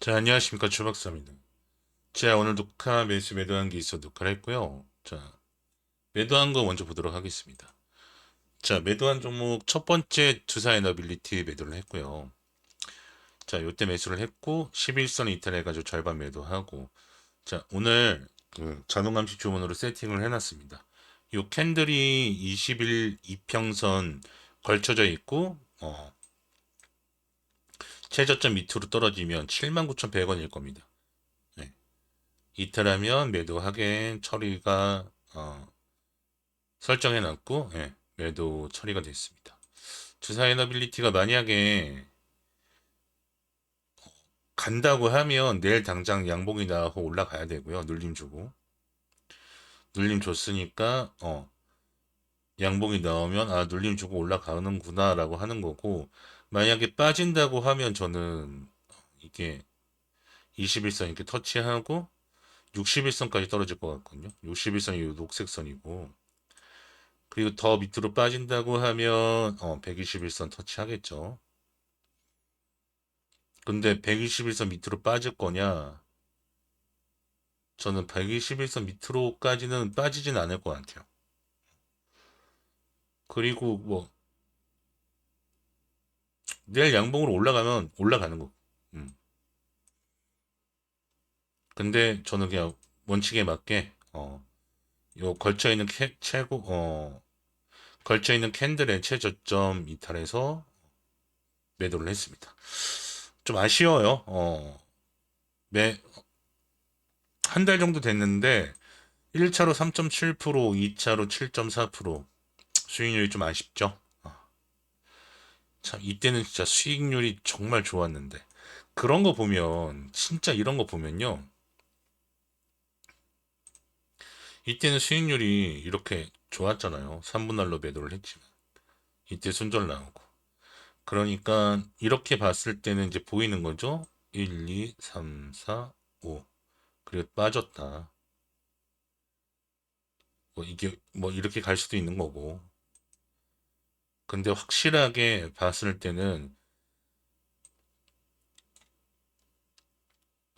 자, 안녕하십니까. 추박사입니다. 자, 오늘 녹화 매수 매도한 게 있어 녹화를 했고요. 자, 매도한 거 먼저 보도록 하겠습니다. 자, 매도한 종목 첫 번째 주사 에너빌리티 매도를 했고요. 자, 요때 매수를 했고 11선 이탈해가지고 절반 매도하고 자, 오늘 그 자동감시 주문으로 세팅을 해놨습니다. 요 캔들이 20일 이평선 걸쳐져 있고 어, 최저점 밑으로 떨어지면 79,100원일 겁니다. 네. 이탈하면 매도 확인 처리가 어, 설정해 놨고 예, 매도 처리가 됐습니다. 주사 에너빌리티가 만약에 간다고 하면 내일 당장 양봉이 나고 올라가야 되고요. 눌림 주고 눌림 줬으니까 어 양봉이 나오면 아 눌림 주고 올라가는구나 라고 하는 거고 만약에 빠진다고 하면 저는 이게 21선 이렇게 터치하고 61선까지 떨어질 것 같거든요. 61선이 녹색 선이고 그리고 더 밑으로 빠진다고 하면 어 121선 터치하겠죠. 근데 121선 밑으로 빠질 거냐? 저는 121선 밑으로까지는 빠지진 않을 것 같아요. 그리고 뭐 내일 양봉으로 올라가면 올라가는 거. 음. 근데 저는 그냥 원칙에 맞게 어, 요 걸쳐 있는 캐, 최고 어, 걸쳐 있는 캔들의 최저점 이탈해서 매도를 했습니다. 좀 아쉬워요. 어, 매, 한 달 정도 됐는데 1차로 3.7%, 2차로 7.4% 수익률이 좀 아쉽죠. 어. 참 이때는 진짜 수익률이 정말 좋았는데 그런 거 보면 진짜 이런 거 보면요. 이때는 수익률이 이렇게 좋았잖아요. 3분할로 매도를 했지만 이때 손절 나오고 그러니까 이렇게 봤을 때는 이제 보이는 거죠. 1, 2, 3, 4, 5 그리고 빠졌다. 뭐 이게 뭐 이렇게 갈 수도 있는 거고 근데 확실하게 봤을 때는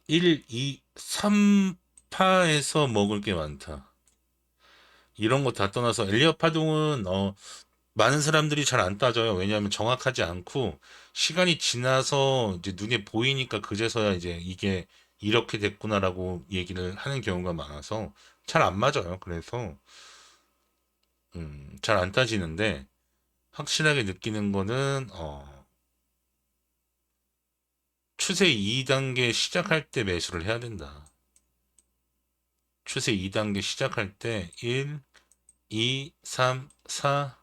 1, 2, 3파에서 먹을 게 많다. 이런 거 다 떠나서 엘리엇 파동은 어 많은 사람들이 잘 안 따져요. 왜냐하면 정확하지 않고 시간이 지나서 이제 눈에 보이니까 그제서야 이제 이게 이렇게 됐구나라고 얘기를 하는 경우가 많아서 잘 안 맞아요. 그래서 음, 잘 안 따지는데 확실하게 느끼는 거는 어, 추세 2단계 시작할 때 매수를 해야 된다. 추세 2단계 시작할 때 1, 2, 3, 4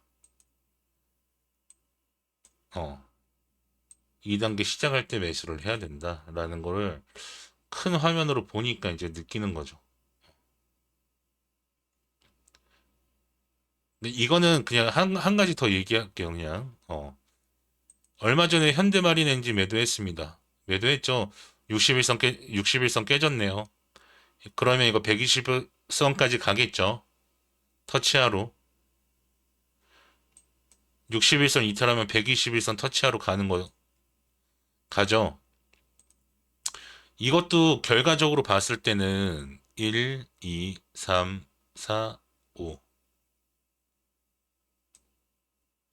어, 2단계 시작할 때 매수를 해야 된다라는 거를 큰 화면으로 보니까 이제 느끼는 거죠. 근데 이거는 그냥 한, 한 가지 더 얘기할게요, 그냥. 어. 얼마 전에 현대마린 엔진 매도했습니다. 매도했죠. 61선 깨, 61선 깨졌네요. 그러면 이거 120선까지 가겠죠. 터치하로. 61선 이탈하면 121선 터치하러 가는 거 가죠. 이것도 결과적으로 봤을 때는 1, 2, 3, 4, 5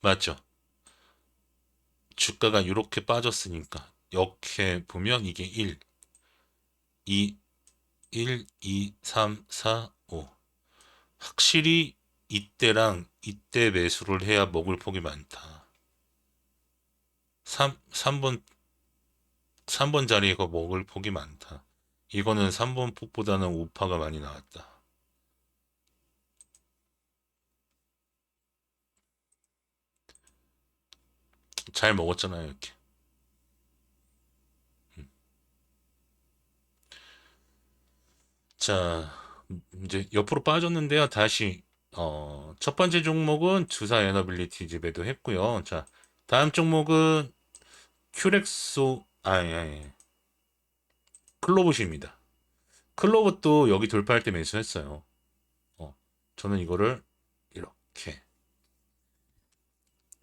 맞죠? 주가가 이렇게 빠졌으니까 이렇게 보면 이게 1, 2, 1, 2, 3, 4, 5 확실히 이때랑 이때 매수를 해야 먹을 폭이 많다. 3, 3번, 3번 자리가 먹을 폭이 많다. 이거는 3번 폭보다는 우파가 많이 나왔다. 잘 먹었잖아요, 이렇게. 음. 자, 이제 옆으로 빠졌는데요. 다시 어, 첫 번째 종목은 주사 에너빌리티 지 매도했고요. 자, 다음 종목은 큐렉소 아예 아예 클로봇입니다. 클로봇도 여기 돌파할 때 매수했어요. 어, 저는 이거를 이렇게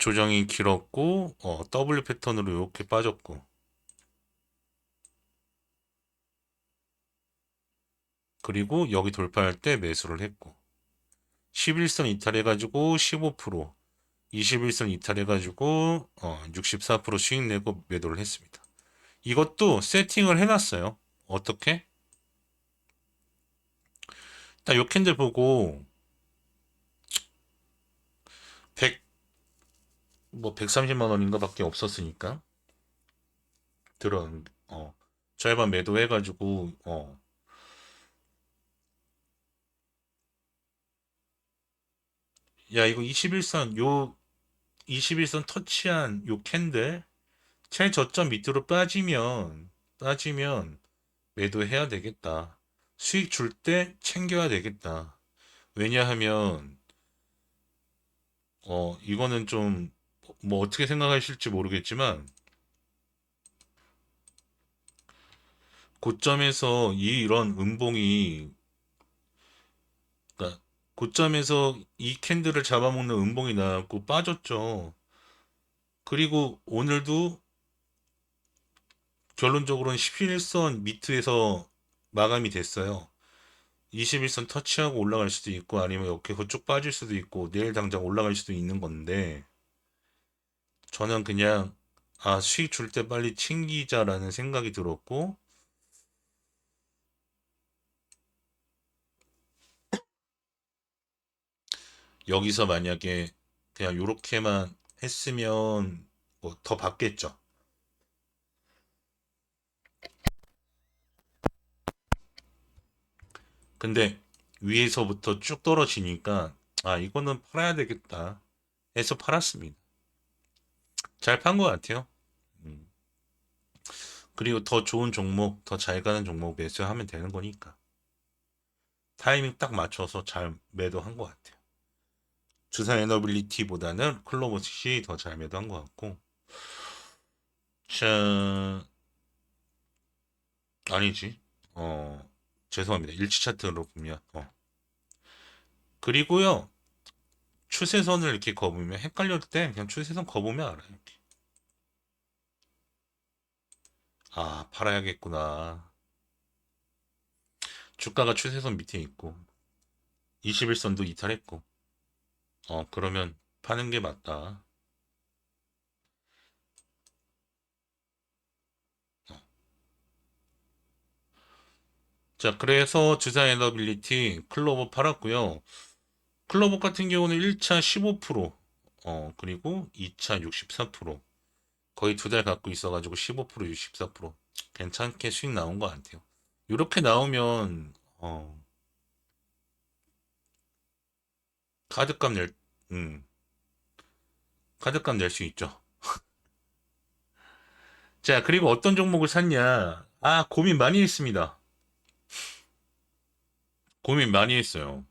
조정이 길었고 어, W 패턴으로 이렇게 빠졌고 그리고 여기 돌파할 때 매수를 했고 11선 이탈해가지고 15% 21선 이탈해가지고 어, 64% 수익 내고 매도를 했습니다. 이것도 세팅을 해놨어요. 어떻게? 딱 요 캔들 보고 뭐 130만 원인가 밖에 없었으니까 들어 어 절반 매도해 가지고 어 야, 이거 21선, 요, 21선 터치한 요 캔들, 최저점 밑으로 빠지면, 빠지면 매도해야 되겠다. 수익 줄 때 챙겨야 되겠다. 왜냐하면, 어, 이거는 좀, 뭐 어떻게 생각하실지 모르겠지만, 고점에서 이 이런 음봉이, 그러니까 고점에서 이 캔들을 잡아먹는 음봉이 나왔고 빠졌죠. 그리고 오늘도 결론적으로는 11선 밑에서 마감이 됐어요. 21선 터치하고 올라갈 수도 있고 아니면 이렇게 쭉 빠질 수도 있고 내일 당장 올라갈 수도 있는 건데 저는 그냥 아 수익 줄 때 빨리 챙기자라는 생각이 들었고 여기서 만약에 그냥 요렇게만 했으면 뭐 더 받겠죠. 근데 위에서부터 쭉 떨어지니까 아 이거는 팔아야 되겠다 해서 팔았습니다. 잘 판 것 같아요. 음. 그리고 더 좋은 종목, 더 잘 가는 종목 매수하면 되는 거니까. 타이밍 딱 맞춰서 잘 매도한 것 같아요. 주산 에너빌리티보다는 클로버시 더잘 매도한 것 같고. 자, 아니지. 어, 죄송합니다. 일치 차트로 보면. 어. 그리고요. 추세선을 이렇게 거보면 헷갈릴 때 그냥 추세선 거보면 알아요. 이렇게. 아, 팔아야겠구나. 주가가 추세선 밑에 있고 21선도 이탈했고 어, 그러면 파는 게 맞다. 어. 자, 그래서 주사 에너빌리티 클로버 팔았고요. 클로버 같은 경우는 1차 15%, 어, 그리고 2차 64%. 거의 두 달 갖고 있어가지고 15%, 64%. 괜찮게 수익 나온 것 같아요. 이렇게 나오면, 어, 카드값 낼, 음, 카드값 낼 수 있죠. 자, 그리고 어떤 종목을 샀냐? 아, 고민 많이 했습니다. 고민 많이 했어요.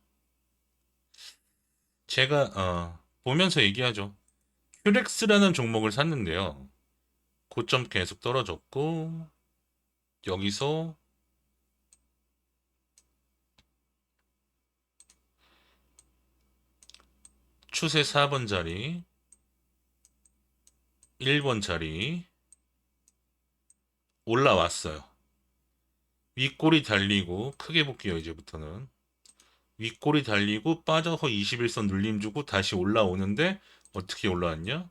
제가, 어, 보면서 얘기하죠. 큐렉스라는 종목을 샀는데요. 고점 계속 떨어졌고, 여기서 추세 4번 자리, 1번 자리, 올라왔어요. 윗골이 달리고, 크게 볼게요, 이제부터는. 윗골이 달리고, 빠져서 21선 눌림 주고, 다시 올라오는데, 어떻게 올라왔냐?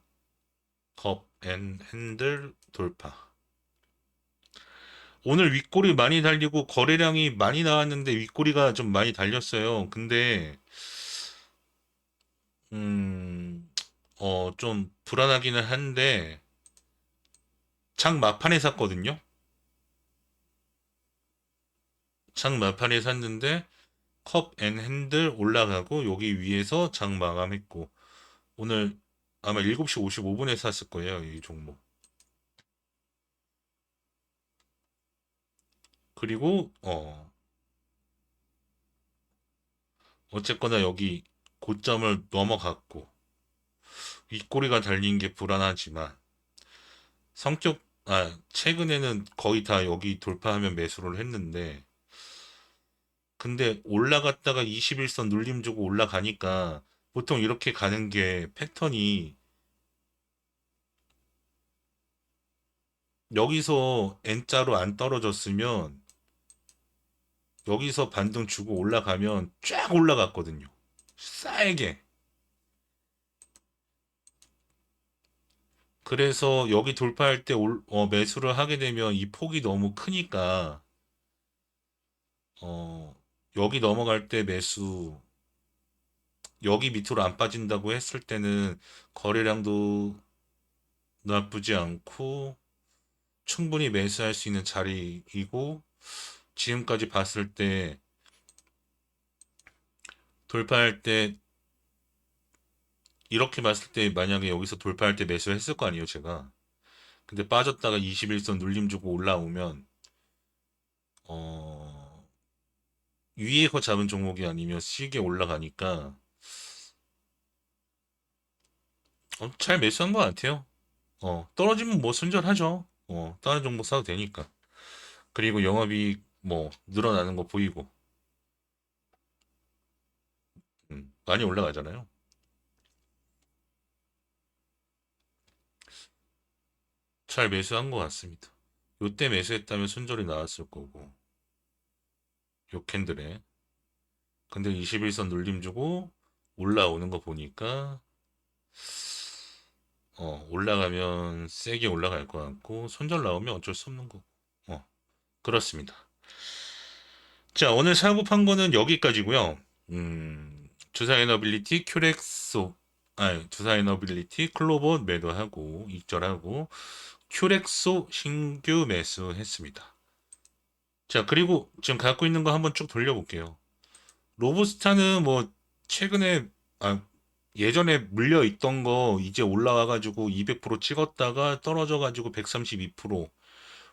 컵앤 핸들 돌파. 오늘 윗골이 많이 달리고, 거래량이 많이 나왔는데, 윗골이가 좀 많이 달렸어요. 근데, 음, 어, 좀 불안하기는 한데, 장 막판에 샀거든요? 장 막판에 샀는데, 컵 앤 핸들 올라가고, 여기 위에서 장 마감했고, 오늘 아마 7시 55분에 샀을 거예요, 이 종목. 그리고, 어, 어쨌거나 여기 고점을 넘어갔고, 윗꼬리가 달린 게 불안하지만, 성격, 아, 최근에는 거의 다 여기 돌파하면 매수를 했는데, 근데 올라갔다가 21선 눌림 주고 올라가니까, 보통 이렇게 가는 게 패턴이, 여기서 N자로 안 떨어졌으면, 여기서 반등 주고 올라가면 쫙 올라갔거든요. 싸게. 그래서 여기 돌파할 때 올- 어, 매수를 하게 되면 이 폭이 너무 크니까 어, 여기 넘어갈 때 매수 여기 밑으로 안 빠진다고 했을 때는 거래량도 나쁘지 않고 충분히 매수할 수 있는 자리이고 지금까지 봤을 때 돌파할 때 이렇게 봤을 때 만약에 여기서 돌파할 때 매수했을 거 아니에요 제가. 근데 빠졌다가 21선 눌림 주고 올라오면 어 위에서 잡은 종목이 아니면 시계 올라가니까 어, 잘 매수한 것 같아요. 어 떨어지면 뭐 손절하죠. 어 다른 종목 사도 되니까. 그리고 영업이 뭐 늘어나는 거 보이고. 음, 많이 올라가잖아요. 잘 매수한 것 같습니다. 요때 매수했다면 손절이 나왔을 거고. 요 캔들에. 근데 21선 눌림 주고 올라오는 거 보니까 어 올라가면 세게 올라갈 것 같고 손절 나오면 어쩔 수 없는 거고 어 그렇습니다. 자 오늘 사고 판 거는 여기까지고요. 음 주사에너빌리티 큐렉소 아니 주사에너빌리티 클로버 매도하고 익절하고 큐렉소 신규 매수했습니다. 자, 그리고 지금 갖고 있는 거 한번 쭉 돌려볼게요. 로브스타는 뭐 최근에 아, 예전에 물려 있던 거 이제 올라와가지고 200% 찍었다가 떨어져가지고 132%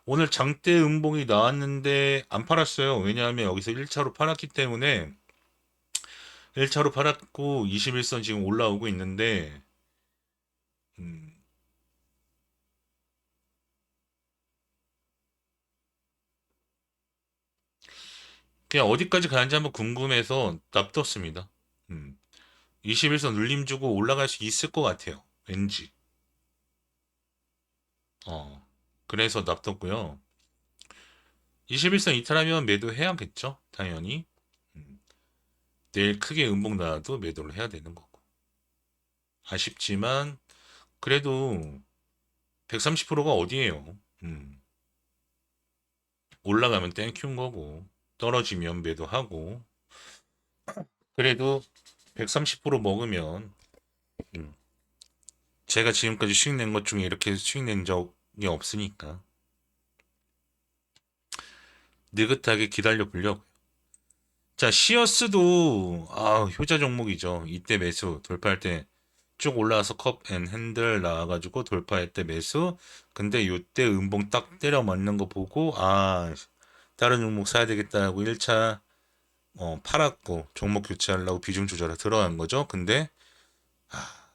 오늘 장대 음봉이 나왔는데 안 팔았어요. 왜냐하면 여기서 1차로 팔았기 때문에 1차로 팔았고 21선 지금 올라오고 있는데 음, 그냥 어디까지 가는지 한번 궁금해서 납뒀습니다. 음. 21선 눌림 주고 올라갈 수 있을 것 같아요. 왠지. 어. 그래서 납뒀고요. 21선 이탈하면 매도해야겠죠. 당연히. 음. 내일 크게 음봉 나와도 매도를 해야 되는 거고. 아쉽지만 그래도 130%가 어디예요. 음. 올라가면 땡큐인 거고 떨어지면 매도하고 그래도 130% 먹으면 음, 제가 지금까지 수익 낸 것 중에 이렇게 수익 낸 적이 없으니까 느긋하게 기다려 보려고요. 자, 시어스도 아, 효자 종목이죠. 이때 매수 돌파할 때 쭉 올라와서 컵 앤 핸들 나와 가지고 돌파할 때 매수. 근데 요때 음봉 딱 때려 맞는 거 보고 아 다른 종목 사야 되겠다 하고 1차 어, 팔았고 종목 교체하려고 비중 조절에 들어간 거죠. 근데 아,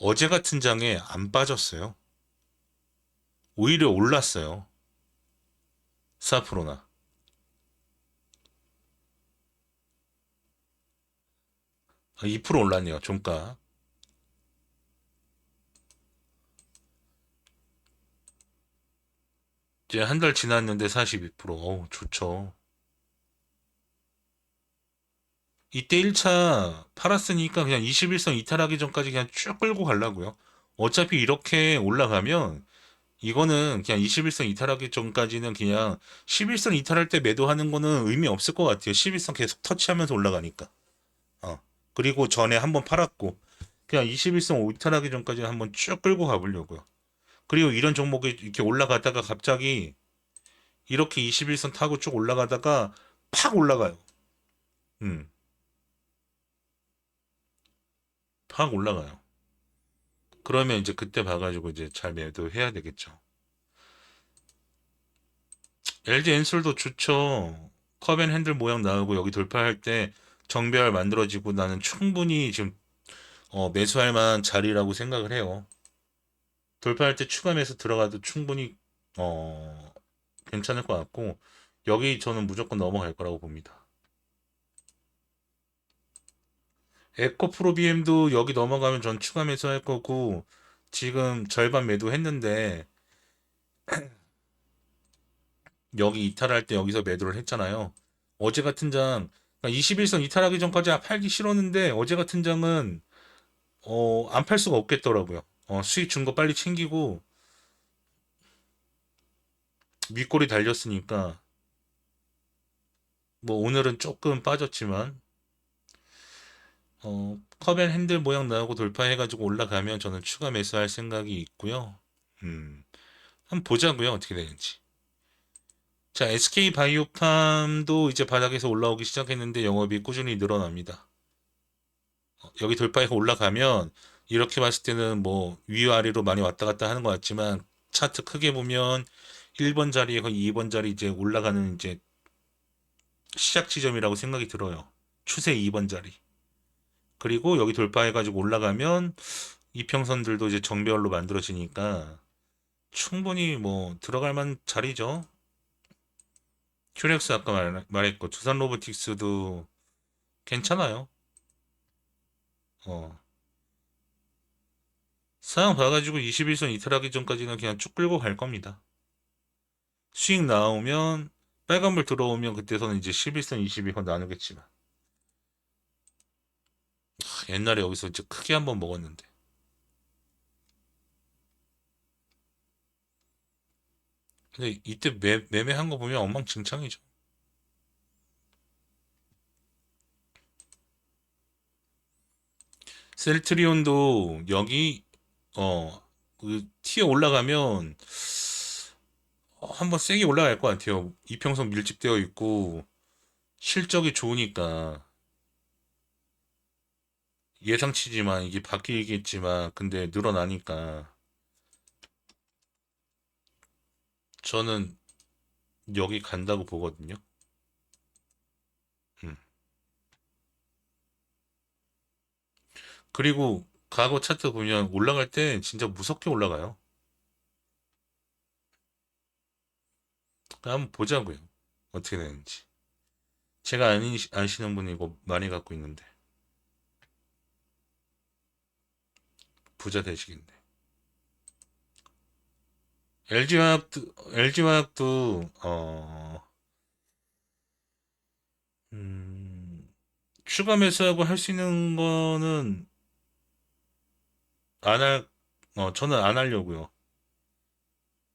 어제 같은 장에 안 빠졌어요. 오히려 올랐어요. 4%나. 아, 2% 올랐네요. 종가. 이제 한 달 지났는데 42%. 어우, 좋죠. 이때 1차 팔았으니까 그냥 21선 이탈하기 전까지 그냥 쭉 끌고 가려고요. 어차피 이렇게 올라가면 이거는 그냥 21선 이탈하기 전까지는 그냥 11선 이탈할 때 매도하는 거는 의미 없을 것 같아요. 11선 계속 터치하면서 올라가니까. 어. 그리고 전에 한번 팔았고 그냥 21선 이탈하기 전까지 한번 쭉 끌고 가보려고요. 그리고 이런 종목이 이렇게 올라가다가 갑자기 이렇게 21선 타고 쭉 올라가다가 팍 올라가요. 음. 팍 올라가요. 그러면 이제 그때 봐가지고 이제 잘 매도해야 되겠죠. LG 엔솔도 좋죠. 컵앤 핸들 모양 나오고 여기 돌파할 때 정배열 만들어지고 나는 충분히 지금 어, 매수할 만한 자리라고 생각을 해요. 돌파할 때 추가 매수 들어가도 충분히 어, 괜찮을 것 같고 여기 저는 무조건 넘어갈 거라고 봅니다. 에코프로 BM도 여기 넘어가면 전 추가 매수할 거고 지금 절반 매도했는데 여기 이탈할 때 여기서 매도를 했잖아요. 어제 같은 장, 21선 이탈하기 전까지 팔기 싫었는데 어제 같은 장은 어, 안 팔 수가 없겠더라고요. 어, 수익 준 거 빨리 챙기고 윗골이 달렸으니까 뭐 오늘은 조금 빠졌지만 어, 컵앤 핸들 모양 나오고 돌파해가지고 올라가면 저는 추가 매수할 생각이 있고요. 음, 한번 보자고요. 어떻게 되는지. 자, SK 바이오팜도 이제 바닥에서 올라오기 시작했는데 영업이 꾸준히 늘어납니다. 어, 여기 돌파해서 올라가면 이렇게 봤을 때는 뭐 위아래로 많이 왔다 갔다 하는 것 같지만 차트 크게 보면 1번 자리에서 2번 자리 이제 올라가는 이제 시작 지점이라고 생각이 들어요. 추세 2번 자리. 그리고 여기 돌파해가지고 올라가면 이평선들도 이제 정배열로 만들어지니까 충분히 뭐 들어갈 만 자리죠. 큐렉스 아까 말, 말했고 두산 로보틱스도 괜찮아요. 어. 상황 봐가지고 21선 이탈하기 전까지는 그냥 쭉 끌고 갈 겁니다. 수익 나오면 빨간불 들어오면 그때서는 이제 11선 22선 나누겠지만 하, 옛날에 여기서 이제 크게 한번 먹었는데 근데 이때 매, 매매한 거 보면 엉망진창이죠. 셀트리온도 여기 어 그 티에 올라가면 어, 한번 세게 올라갈 것 같아요. 이평선 밀집되어 있고 실적이 좋으니까 예상치지만 이게 바뀌겠지만 근데 늘어나니까 저는 여기 간다고 보거든요. 음. 그리고 과거 차트 보면 올라갈 때 진짜 무섭게 올라가요. 한번 보자고요. 어떻게 되는지. 제가 아니, 아시는 분이 이거 많이 갖고 있는데. 부자 되시겠네. LG화학도, LG화학도, 어, 음, 추가 매수하고 할 수 있는 거는 안 할, 어, 저는 안 하려고요.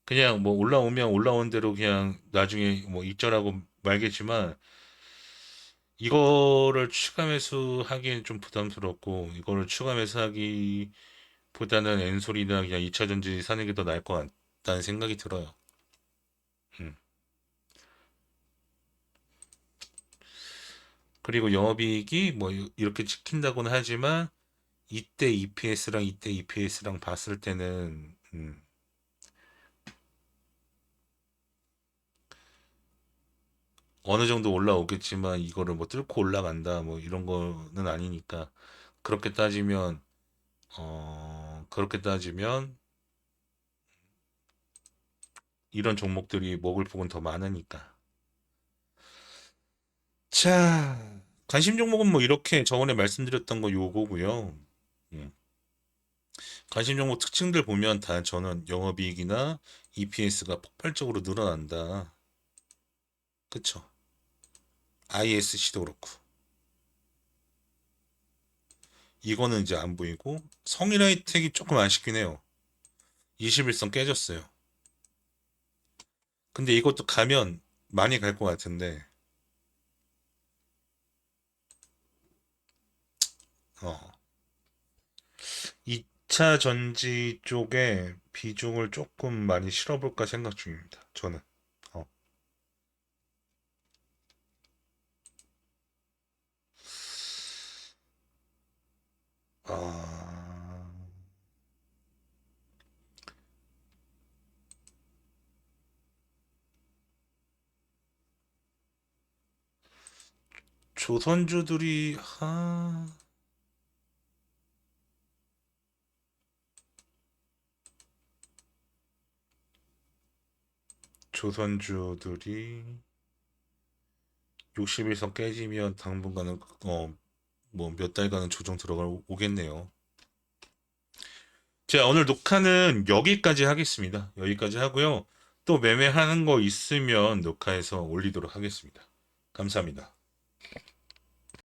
그냥 뭐 올라오면 올라온 대로 그냥 나중에 뭐 입절하고 말겠지만 이거를 추가 매수하기엔 좀 부담스럽고 이거를 추가 매수하기 보다는 엔솔이나 그냥 2차 전지 사는 게 더 나을 것 같다는 생각이 들어요. 음. 그리고 영업이익이 뭐 이렇게 찍힌다고는 하지만 이때 EPS랑 이때 EPS랑 봤을 때는 음, 어느 정도 올라오겠지만 이거를 뭐 뚫고 올라간다 뭐 이런 거는 아니니까 그렇게 따지면 어 그렇게 따지면 이런 종목들이 먹을 폭은 더 많으니까. 자 관심 종목은 뭐 이렇게 저번에 말씀드렸던 거 요거고요. 음. 관심 종목 특징들 보면 다 저는 영업이익이나 EPS가 폭발적으로 늘어난다. 그쵸? ISC도 그렇고 이거는 이제 안 보이고 성일 하이텍이 조금 아쉽긴 해요. 21선 깨졌어요. 근데 이것도 가면 많이 갈 것 같은데. 어. 2차 전지 쪽에 비중을 조금 많이 실어볼까 생각 중입니다. 저는 어. 아... 조선주들이 하... 조선주들이 60일선 깨지면 당분간은 어 뭐 몇 달간은 조정 들어가 오겠네요. 자, 오늘 녹화는 여기까지 하겠습니다. 여기까지 하고요. 또 매매하는 거 있으면 녹화해서 올리도록 하겠습니다. 감사합니다.